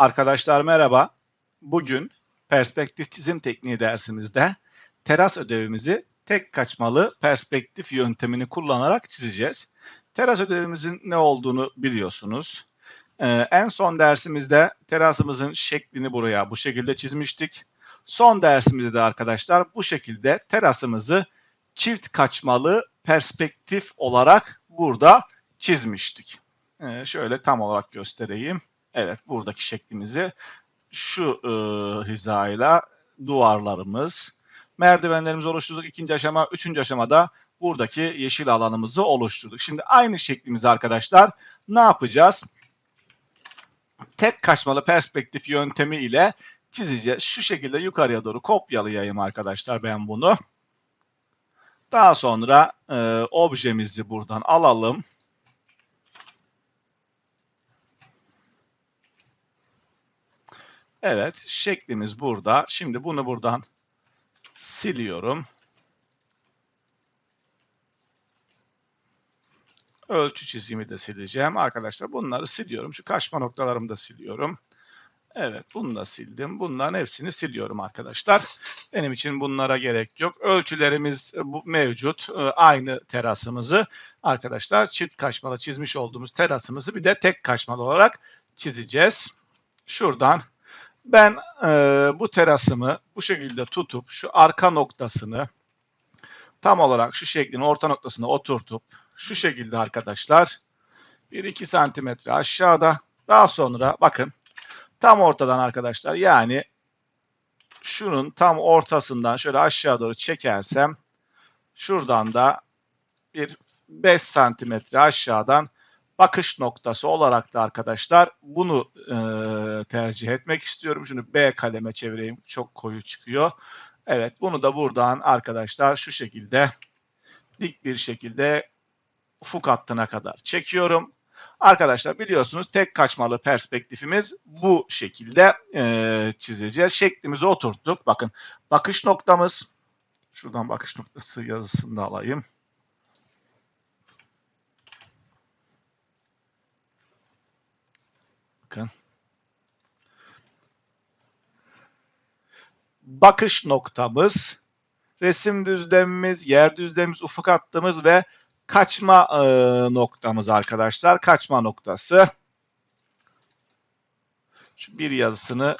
Arkadaşlar merhaba. Bugün perspektif çizim tekniği dersimizde teras ödevimizi tek kaçmalı perspektif yöntemini kullanarak çizeceğiz. Teras ödevimizin ne olduğunu biliyorsunuz. Ee, en son dersimizde terasımızın şeklini buraya bu şekilde çizmiştik. Son dersimizde de arkadaşlar bu şekilde terasımızı çift kaçmalı perspektif olarak burada çizmiştik. Ee, şöyle tam olarak göstereyim. Evet buradaki şeklimizi şu e, hizayla duvarlarımız, merdivenlerimizi oluşturduk. İkinci aşama, üçüncü aşamada buradaki yeşil alanımızı oluşturduk. Şimdi aynı şeklimizi arkadaşlar ne yapacağız? Tek kaçmalı perspektif yöntemi ile çizeceğiz. Şu şekilde yukarıya doğru kopyalayayım arkadaşlar ben bunu. Daha sonra e, objemizi buradan alalım. Evet, şeklimiz burada. Şimdi bunu buradan siliyorum. Ölçü çizgimi de sileceğim. Arkadaşlar bunları siliyorum. Şu kaçma noktalarımı da siliyorum. Evet, bunu da sildim. Bunların hepsini siliyorum arkadaşlar. Benim için bunlara gerek yok. Ölçülerimiz bu mevcut. Ee, Aynı terasımızı arkadaşlar çift kaçmalı çizmiş olduğumuz terasımızı bir de tek kaçmalı olarak çizeceğiz. Şuradan ben e, bu terasımı bu şekilde tutup şu arka noktasını tam olarak şu şeklin orta noktasına oturtup şu şekilde arkadaşlar 1-2 santimetre aşağıda. Daha sonra bakın tam ortadan arkadaşlar yani şunun tam ortasından şöyle aşağı doğru çekersem şuradan da bir 5 santimetre aşağıdan bakış noktası olarak da arkadaşlar bunu e, tercih etmek istiyorum. Şunu B kaleme çevireyim. Çok koyu çıkıyor. Evet bunu da buradan arkadaşlar şu şekilde dik bir şekilde ufuk hattına kadar çekiyorum. Arkadaşlar biliyorsunuz tek kaçmalı perspektifimiz bu şekilde e, çizeceğiz. Şeklimizi oturttuk. Bakın bakış noktamız şuradan bakış noktası yazısını da alayım. Bakın. Bakış noktamız, resim düzlemimiz, yer düzlemimiz, ufuk hattımız ve kaçma e, noktamız arkadaşlar. Kaçma noktası. Şu bir yazısını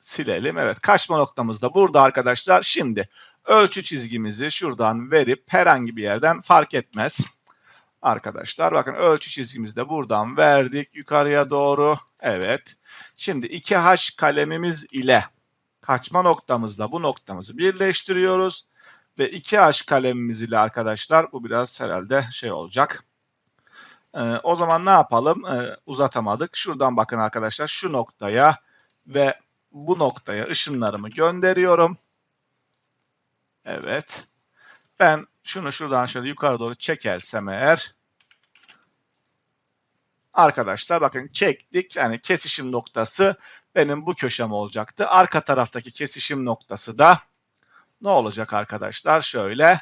silelim. Evet kaçma noktamız da burada arkadaşlar. Şimdi ölçü çizgimizi şuradan verip herhangi bir yerden fark etmez arkadaşlar. Bakın ölçü çizgimizi de buradan verdik yukarıya doğru. Evet. Şimdi 2H kalemimiz ile kaçma noktamızla bu noktamızı birleştiriyoruz. Ve 2H kalemimiz ile arkadaşlar bu biraz herhalde şey olacak. Ee, o zaman ne yapalım? Ee, uzatamadık. Şuradan bakın arkadaşlar şu noktaya ve bu noktaya ışınlarımı gönderiyorum. Evet. Ben şunu şuradan şöyle yukarı doğru çekersem eğer arkadaşlar bakın çektik. Yani kesişim noktası benim bu köşem olacaktı. Arka taraftaki kesişim noktası da ne olacak arkadaşlar? Şöyle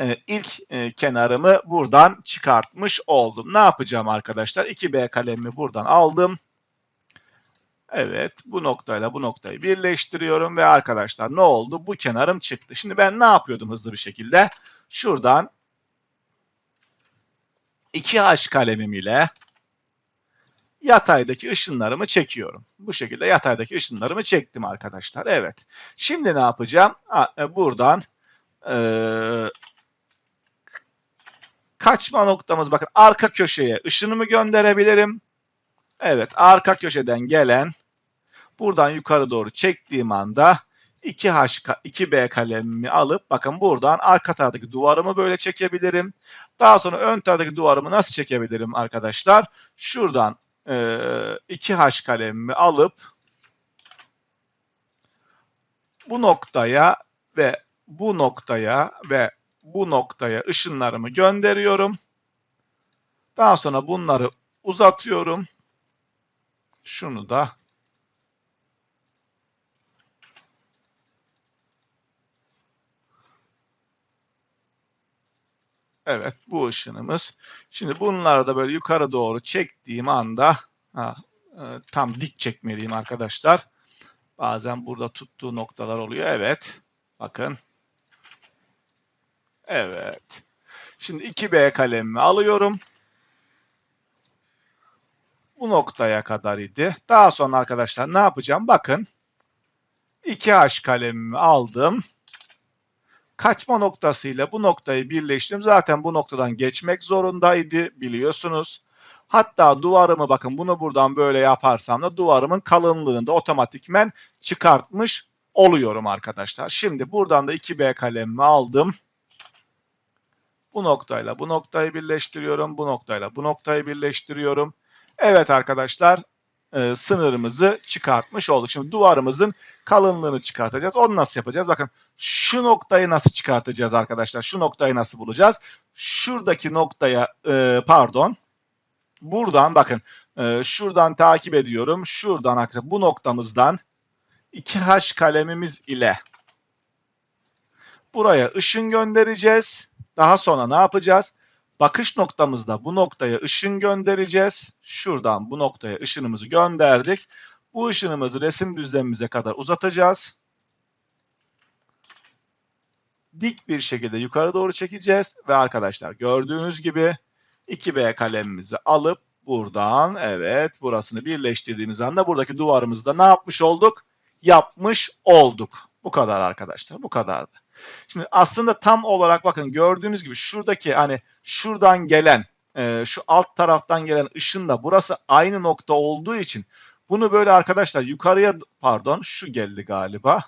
e, ilk e, kenarımı buradan çıkartmış oldum. Ne yapacağım arkadaşlar? 2B kalemimi buradan aldım. Evet bu noktayla bu noktayı birleştiriyorum ve arkadaşlar ne oldu? Bu kenarım çıktı. Şimdi ben ne yapıyordum hızlı bir şekilde? Şuradan 2H kalemim ile yataydaki ışınlarımı çekiyorum. Bu şekilde yataydaki ışınlarımı çektim arkadaşlar. Evet. Şimdi ne yapacağım? E, buradan e, kaçma noktamız bakın arka köşeye ışınımı gönderebilirim. Evet arka köşeden gelen buradan yukarı doğru çektiğim anda 2H, 2B kalemimi alıp bakın buradan arka taraftaki duvarımı böyle çekebilirim. Daha sonra ön taraftaki duvarımı nasıl çekebilirim arkadaşlar? Şuradan 2H kalemimi alıp bu noktaya ve bu noktaya ve bu noktaya ışınlarımı gönderiyorum. Daha sonra bunları uzatıyorum. Şunu da Evet bu ışınımız. Şimdi bunları da böyle yukarı doğru çektiğim anda ha, e, tam dik çekmeliyim arkadaşlar. Bazen burada tuttuğu noktalar oluyor. Evet. Bakın. Evet. Şimdi 2B kalemimi alıyorum. Bu noktaya kadar idi. Daha sonra arkadaşlar ne yapacağım? Bakın. 2H kalemimi aldım. Kaçma noktasıyla bu noktayı birleştirdim. Zaten bu noktadan geçmek zorundaydı biliyorsunuz. Hatta duvarımı bakın bunu buradan böyle yaparsam da duvarımın kalınlığını da otomatikmen çıkartmış oluyorum arkadaşlar. Şimdi buradan da 2B kalemimi aldım. Bu noktayla bu noktayı birleştiriyorum. Bu noktayla bu noktayı birleştiriyorum. Evet arkadaşlar e, sınırımızı çıkartmış olduk. Şimdi duvarımızın kalınlığını çıkartacağız. Onu nasıl yapacağız? Bakın şu noktayı nasıl çıkartacağız arkadaşlar? Şu noktayı nasıl bulacağız? Şuradaki noktaya e, pardon buradan bakın e, şuradan takip ediyorum. Şuradan arkadaşlar bu noktamızdan 2H kalemimiz ile buraya ışın göndereceğiz. Daha sonra ne yapacağız? Bakış noktamızda bu noktaya ışın göndereceğiz. Şuradan bu noktaya ışınımızı gönderdik. Bu ışınımızı resim düzlemimize kadar uzatacağız. Dik bir şekilde yukarı doğru çekeceğiz. Ve arkadaşlar gördüğünüz gibi 2B kalemimizi alıp buradan evet burasını birleştirdiğimiz anda buradaki duvarımızda ne yapmış olduk? Yapmış olduk. Bu kadar arkadaşlar. Bu kadardı. Şimdi aslında tam olarak bakın gördüğünüz gibi şuradaki hani şuradan gelen e, şu alt taraftan gelen ışınla burası aynı nokta olduğu için bunu böyle arkadaşlar yukarıya pardon şu geldi galiba.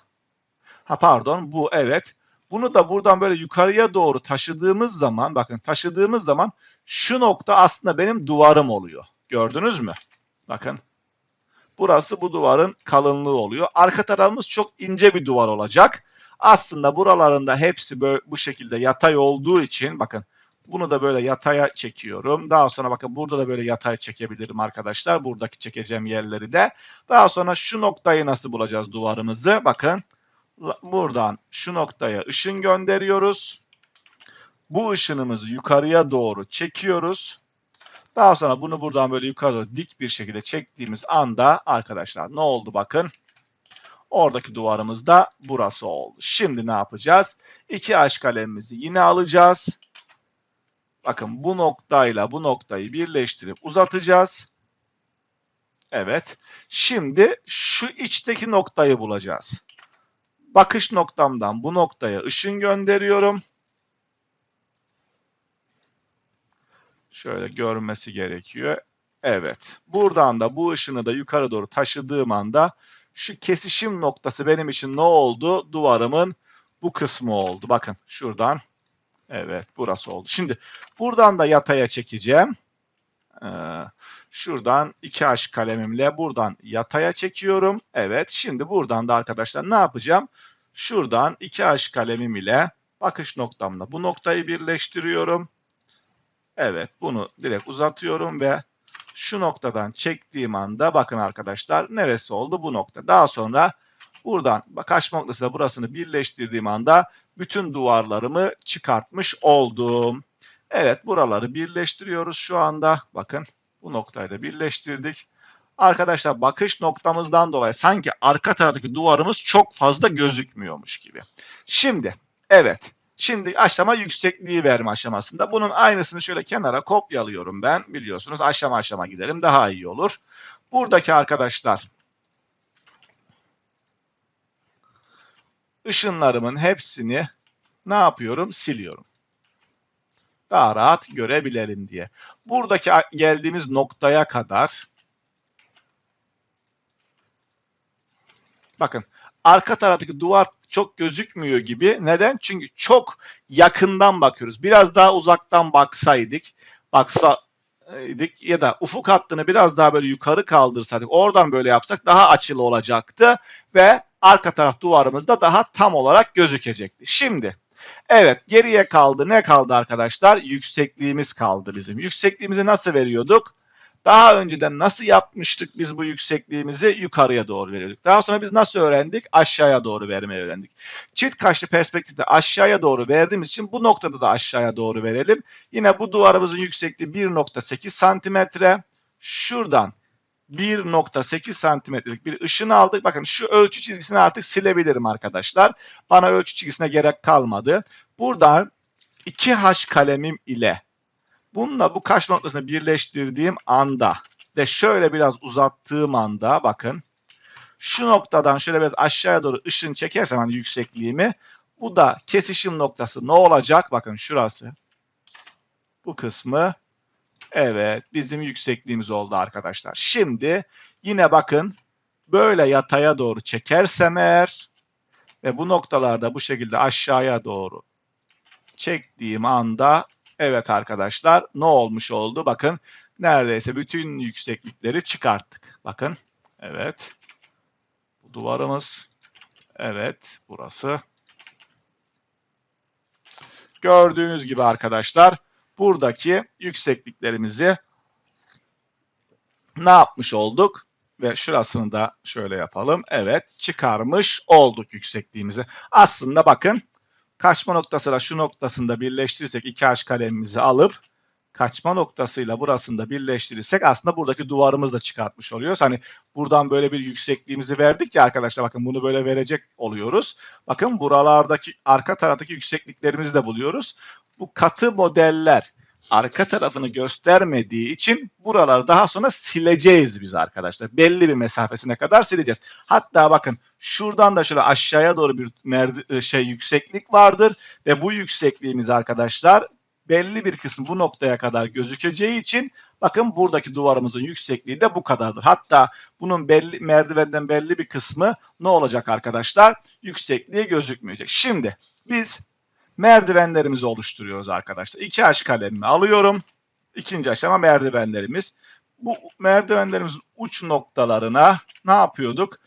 Ha pardon bu evet. Bunu da buradan böyle yukarıya doğru taşıdığımız zaman bakın taşıdığımız zaman şu nokta aslında benim duvarım oluyor. Gördünüz mü? Bakın. Burası bu duvarın kalınlığı oluyor. Arka tarafımız çok ince bir duvar olacak. Aslında buralarında hepsi böyle, bu şekilde yatay olduğu için bakın bunu da böyle yataya çekiyorum. Daha sonra bakın burada da böyle yatay çekebilirim arkadaşlar. Buradaki çekeceğim yerleri de. Daha sonra şu noktayı nasıl bulacağız duvarımızı? Bakın buradan şu noktaya ışın gönderiyoruz. Bu ışınımızı yukarıya doğru çekiyoruz. Daha sonra bunu buradan böyle yukarı doğru dik bir şekilde çektiğimiz anda arkadaşlar ne oldu bakın. Oradaki duvarımız da burası oldu. Şimdi ne yapacağız? İki H kalemimizi yine alacağız. Bakın bu noktayla bu noktayı birleştirip uzatacağız. Evet. Şimdi şu içteki noktayı bulacağız. Bakış noktamdan bu noktaya ışın gönderiyorum. Şöyle görmesi gerekiyor. Evet. Buradan da bu ışını da yukarı doğru taşıdığım anda şu kesişim noktası benim için ne oldu? Duvarımın bu kısmı oldu. Bakın şuradan. Evet burası oldu. Şimdi buradan da yataya çekeceğim. Ee, şuradan 2H kalemimle buradan yataya çekiyorum. Evet şimdi buradan da arkadaşlar ne yapacağım? Şuradan 2H kalemim ile bakış noktamla bu noktayı birleştiriyorum. Evet bunu direkt uzatıyorum ve şu noktadan çektiğim anda bakın arkadaşlar neresi oldu bu nokta. Daha sonra buradan kaç noktasıyla burasını birleştirdiğim anda bütün duvarlarımı çıkartmış oldum. Evet buraları birleştiriyoruz şu anda. Bakın bu noktayı da birleştirdik. Arkadaşlar bakış noktamızdan dolayı sanki arka taraftaki duvarımız çok fazla gözükmüyormuş gibi. Şimdi evet Şimdi aşama yüksekliği verme aşamasında. Bunun aynısını şöyle kenara kopyalıyorum ben. Biliyorsunuz aşama aşama gidelim daha iyi olur. Buradaki arkadaşlar ışınlarımın hepsini ne yapıyorum? Siliyorum. Daha rahat görebilelim diye. Buradaki geldiğimiz noktaya kadar bakın arka taraftaki duvar çok gözükmüyor gibi. Neden? Çünkü çok yakından bakıyoruz. Biraz daha uzaktan baksaydık, baksaydık ya da ufuk hattını biraz daha böyle yukarı kaldırsaydık, oradan böyle yapsak daha açılı olacaktı ve arka taraf duvarımız da daha tam olarak gözükecekti. Şimdi evet geriye kaldı. Ne kaldı arkadaşlar? Yüksekliğimiz kaldı bizim. Yüksekliğimizi nasıl veriyorduk? Daha önceden nasıl yapmıştık biz bu yüksekliğimizi yukarıya doğru veriyorduk. Daha sonra biz nasıl öğrendik? Aşağıya doğru vermeyi öğrendik. Çift kaşlı perspektifte aşağıya doğru verdiğimiz için bu noktada da aşağıya doğru verelim. Yine bu duvarımızın yüksekliği 1.8 santimetre. Şuradan 1.8 santimetrelik bir ışın aldık. Bakın şu ölçü çizgisini artık silebilirim arkadaşlar. Bana ölçü çizgisine gerek kalmadı. Buradan 2H kalemim ile bununla bu kaş noktasını birleştirdiğim anda ve şöyle biraz uzattığım anda bakın şu noktadan şöyle biraz aşağıya doğru ışın çekersem hani yüksekliğimi bu da kesişim noktası ne olacak? Bakın şurası. Bu kısmı evet bizim yüksekliğimiz oldu arkadaşlar. Şimdi yine bakın böyle yataya doğru çekersem eğer ve bu noktalarda bu şekilde aşağıya doğru çektiğim anda evet arkadaşlar ne olmuş oldu? Bakın neredeyse bütün yükseklikleri çıkarttık. Bakın evet bu duvarımız evet burası gördüğünüz gibi arkadaşlar buradaki yüksekliklerimizi ne yapmış olduk? Ve şurasını da şöyle yapalım. Evet çıkarmış olduk yüksekliğimizi. Aslında bakın kaçma noktasıyla şu noktasında birleştirirsek iki h kalemimizi alıp kaçma noktasıyla burasında birleştirirsek aslında buradaki duvarımızı da çıkartmış oluyoruz. Hani buradan böyle bir yüksekliğimizi verdik ya arkadaşlar bakın bunu böyle verecek oluyoruz. Bakın buralardaki arka taraftaki yüksekliklerimizi de buluyoruz. Bu katı modeller arka tarafını göstermediği için buraları daha sonra sileceğiz biz arkadaşlar. Belli bir mesafesine kadar sileceğiz. Hatta bakın şuradan da şöyle aşağıya doğru bir merdi, şey yükseklik vardır ve bu yüksekliğimiz arkadaşlar belli bir kısım bu noktaya kadar gözükeceği için bakın buradaki duvarımızın yüksekliği de bu kadardır. Hatta bunun belli merdivenden belli bir kısmı ne olacak arkadaşlar? Yüksekliği gözükmeyecek. Şimdi biz merdivenlerimizi oluşturuyoruz arkadaşlar. İki aş kalemimi alıyorum. İkinci aşama merdivenlerimiz. Bu merdivenlerimizin uç noktalarına ne yapıyorduk?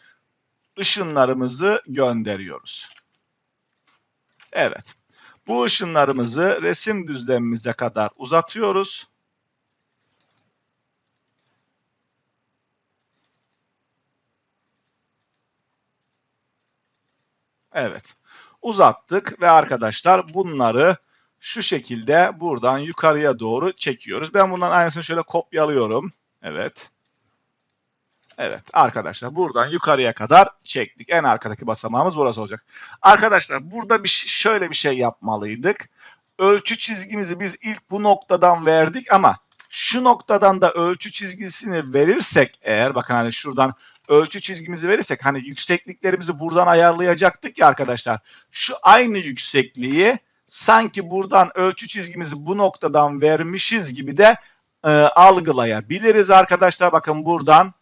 Işınlarımızı gönderiyoruz. Evet. Bu ışınlarımızı resim düzlemimize kadar uzatıyoruz. Evet. Uzattık ve arkadaşlar bunları şu şekilde buradan yukarıya doğru çekiyoruz. Ben bundan aynısını şöyle kopyalıyorum. Evet. Evet arkadaşlar buradan yukarıya kadar çektik. En arkadaki basamağımız burası olacak. Arkadaşlar burada bir şöyle bir şey yapmalıydık. Ölçü çizgimizi biz ilk bu noktadan verdik ama şu noktadan da ölçü çizgisini verirsek eğer bakın hani şuradan ölçü çizgimizi verirsek hani yüksekliklerimizi buradan ayarlayacaktık ya arkadaşlar. Şu aynı yüksekliği sanki buradan ölçü çizgimizi bu noktadan vermişiz gibi de e, algılayabiliriz arkadaşlar. Bakın buradan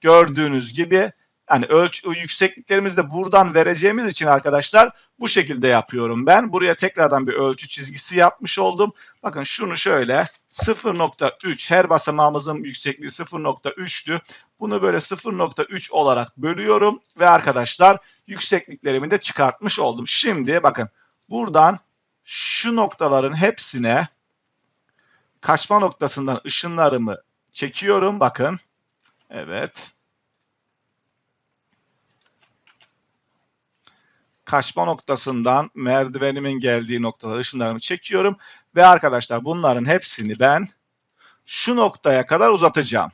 gördüğünüz gibi yani ölçü yüksekliklerimizi de buradan vereceğimiz için arkadaşlar bu şekilde yapıyorum ben. Buraya tekrardan bir ölçü çizgisi yapmış oldum. Bakın şunu şöyle 0.3 her basamağımızın yüksekliği 0.3'tü. Bunu böyle 0.3 olarak bölüyorum ve arkadaşlar yüksekliklerimi de çıkartmış oldum. Şimdi bakın buradan şu noktaların hepsine kaçma noktasından ışınlarımı çekiyorum. Bakın. Evet. Kaçma noktasından merdivenimin geldiği noktalara ışınlarımı çekiyorum. Ve arkadaşlar bunların hepsini ben şu noktaya kadar uzatacağım.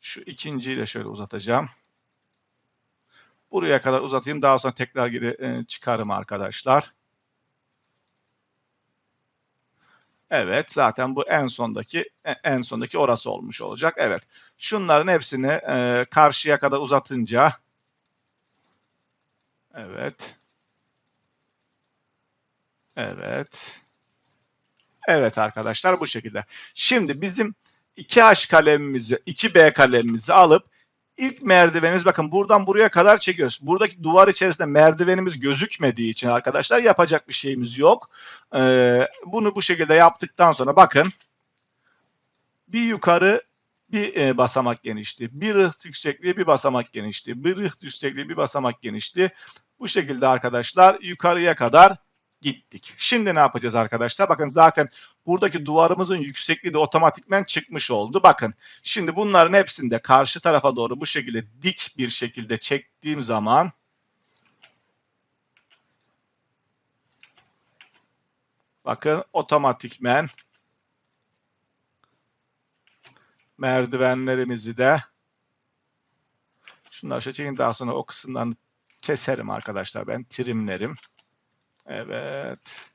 Şu ikinciyi de şöyle uzatacağım. Buraya kadar uzatayım. Daha sonra tekrar geri e, çıkarım arkadaşlar. Evet zaten bu en sondaki e, en sondaki orası olmuş olacak. Evet. Şunların hepsini e, karşıya kadar uzatınca Evet. Evet. Evet arkadaşlar bu şekilde. Şimdi bizim 2H kalemimizi, 2B kalemimizi alıp İlk merdivenimiz bakın buradan buraya kadar çekiyoruz. Buradaki duvar içerisinde merdivenimiz gözükmediği için arkadaşlar yapacak bir şeyimiz yok. Ee, bunu bu şekilde yaptıktan sonra bakın bir yukarı bir e, basamak genişliği, bir rıht yüksekliği bir basamak genişliği, bir rıht yüksekliği bir basamak genişliği. Bu şekilde arkadaşlar yukarıya kadar gittik. Şimdi ne yapacağız arkadaşlar? Bakın zaten buradaki duvarımızın yüksekliği de otomatikmen çıkmış oldu. Bakın şimdi bunların hepsini de karşı tarafa doğru bu şekilde dik bir şekilde çektiğim zaman bakın otomatikmen merdivenlerimizi de şunları şöyle çekeyim daha sonra o kısımlarını keserim arkadaşlar ben trimlerim. Evet.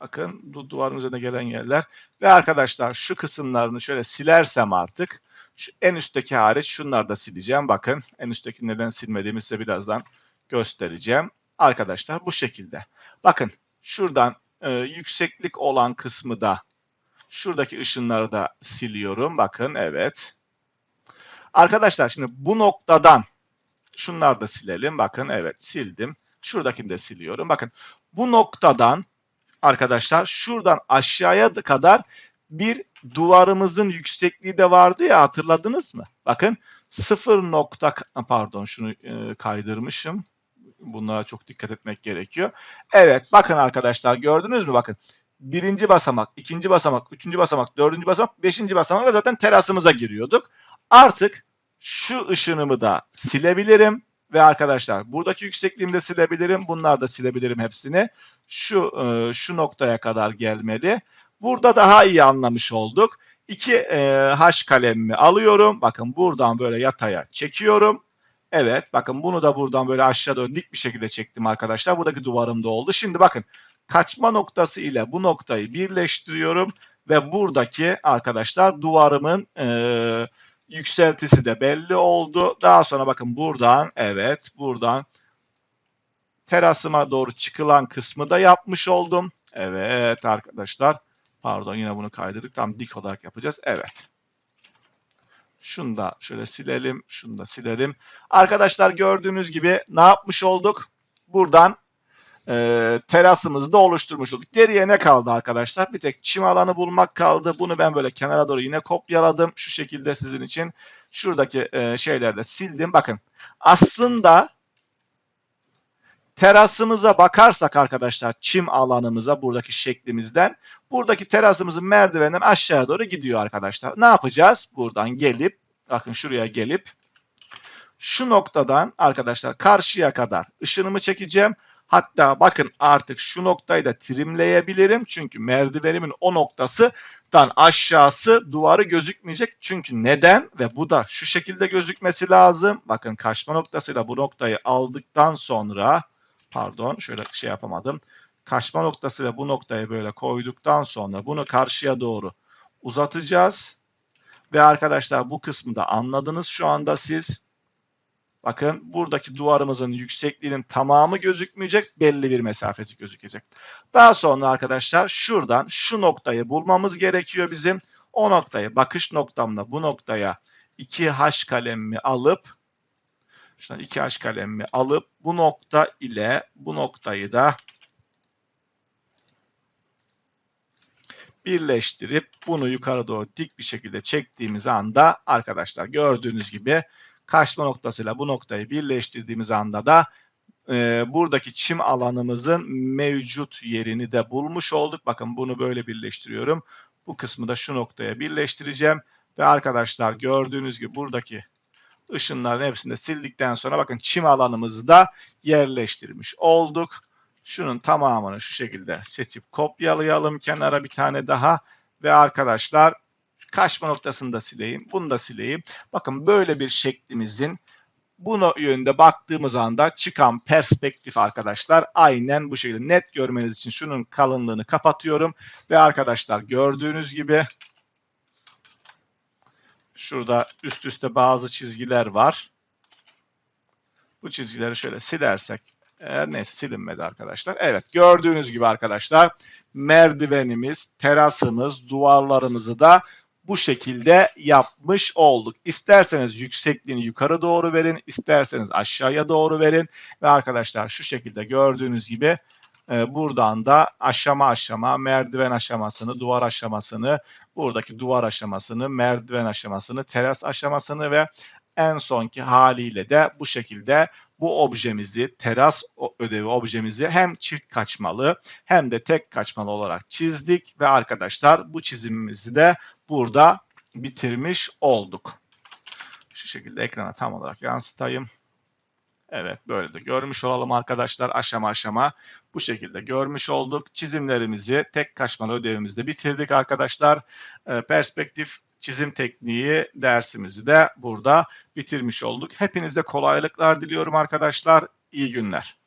Bakın du duvarın üzerine gelen yerler. Ve arkadaşlar şu kısımlarını şöyle silersem artık şu en üstteki hariç şunları da sileceğim. Bakın en üstteki neden silmediğimi size birazdan göstereceğim. Arkadaşlar bu şekilde. Bakın şuradan e, yükseklik olan kısmı da şuradaki ışınları da siliyorum. Bakın evet. Arkadaşlar şimdi bu noktadan şunları da silelim. Bakın evet sildim. Şuradakini de siliyorum. Bakın bu noktadan arkadaşlar şuradan aşağıya kadar bir duvarımızın yüksekliği de vardı ya hatırladınız mı? Bakın 0 nokta pardon şunu e, kaydırmışım. Bunlara çok dikkat etmek gerekiyor. Evet bakın arkadaşlar gördünüz mü? Bakın birinci basamak, ikinci basamak, üçüncü basamak, dördüncü basamak, beşinci basamak zaten terasımıza giriyorduk. Artık şu ışınımı da silebilirim. Ve arkadaşlar buradaki yüksekliğimi de silebilirim. Bunlar da silebilirim hepsini. Şu e, şu noktaya kadar gelmeli. Burada daha iyi anlamış olduk. İki e, H kalemimi alıyorum. Bakın buradan böyle yataya çekiyorum. Evet bakın bunu da buradan böyle aşağı doğru bir şekilde çektim arkadaşlar. Buradaki duvarım da oldu. Şimdi bakın kaçma noktası ile bu noktayı birleştiriyorum. Ve buradaki arkadaşlar duvarımın e, yükseltisi de belli oldu. Daha sonra bakın buradan evet buradan terasıma doğru çıkılan kısmı da yapmış oldum. Evet arkadaşlar. Pardon yine bunu kaydırdık. Tam dik olarak yapacağız. Evet. Şunu da şöyle silelim. Şunu da silelim. Arkadaşlar gördüğünüz gibi ne yapmış olduk? Buradan e, terasımızı da oluşturmuş olduk. Geriye ne kaldı arkadaşlar? Bir tek çim alanı bulmak kaldı. Bunu ben böyle kenara doğru yine kopyaladım. Şu şekilde sizin için şuradaki e, şeyleri sildim. Bakın aslında terasımıza bakarsak arkadaşlar çim alanımıza buradaki şeklimizden buradaki terasımızın merdivenden aşağıya doğru gidiyor arkadaşlar. Ne yapacağız? Buradan gelip bakın şuraya gelip şu noktadan arkadaşlar karşıya kadar ışınımı çekeceğim. Hatta bakın artık şu noktayı da trimleyebilirim. Çünkü merdivenimin o noktasından aşağısı duvarı gözükmeyecek. Çünkü neden? Ve bu da şu şekilde gözükmesi lazım. Bakın kaçma noktasıyla bu noktayı aldıktan sonra pardon şöyle şey yapamadım. Kaçma noktası ve bu noktayı böyle koyduktan sonra bunu karşıya doğru uzatacağız. Ve arkadaşlar bu kısmı da anladınız şu anda siz. Bakın buradaki duvarımızın yüksekliğinin tamamı gözükmeyecek, belli bir mesafesi gözükecek. Daha sonra arkadaşlar şuradan şu noktayı bulmamız gerekiyor bizim. O noktayı bakış noktamla bu noktaya 2H kalemimi alıp şuradan 2H kalemimi alıp bu nokta ile bu noktayı da birleştirip bunu yukarı doğru dik bir şekilde çektiğimiz anda arkadaşlar gördüğünüz gibi kaçma noktasıyla bu noktayı birleştirdiğimiz anda da e, buradaki çim alanımızın mevcut yerini de bulmuş olduk. Bakın bunu böyle birleştiriyorum. Bu kısmı da şu noktaya birleştireceğim. Ve arkadaşlar gördüğünüz gibi buradaki ışınların hepsini de sildikten sonra bakın çim alanımızı da yerleştirmiş olduk. Şunun tamamını şu şekilde seçip kopyalayalım kenara bir tane daha. Ve arkadaşlar kaçma noktasını da sileyim. Bunu da sileyim. Bakın böyle bir şeklimizin bunu yönde baktığımız anda çıkan perspektif arkadaşlar aynen bu şekilde net görmeniz için şunun kalınlığını kapatıyorum ve arkadaşlar gördüğünüz gibi şurada üst üste bazı çizgiler var. Bu çizgileri şöyle silersek eğer neyse silinmedi arkadaşlar. Evet gördüğünüz gibi arkadaşlar merdivenimiz, terasımız, duvarlarımızı da bu şekilde yapmış olduk. İsterseniz yüksekliğini yukarı doğru verin, isterseniz aşağıya doğru verin ve arkadaşlar şu şekilde gördüğünüz gibi e, buradan da aşama aşama merdiven aşamasını, duvar aşamasını, buradaki duvar aşamasını, merdiven aşamasını, teras aşamasını ve en sonki haliyle de bu şekilde bu objemizi, teras ödevi objemizi hem çift kaçmalı hem de tek kaçmalı olarak çizdik ve arkadaşlar bu çizimimizi de burada bitirmiş olduk. Şu şekilde ekrana tam olarak yansıtayım. Evet böyle de görmüş olalım arkadaşlar aşama aşama. Bu şekilde görmüş olduk. Çizimlerimizi tek kaçmalı ödevimizde bitirdik arkadaşlar. Ee, perspektif çizim tekniği dersimizi de burada bitirmiş olduk. Hepinize kolaylıklar diliyorum arkadaşlar. İyi günler.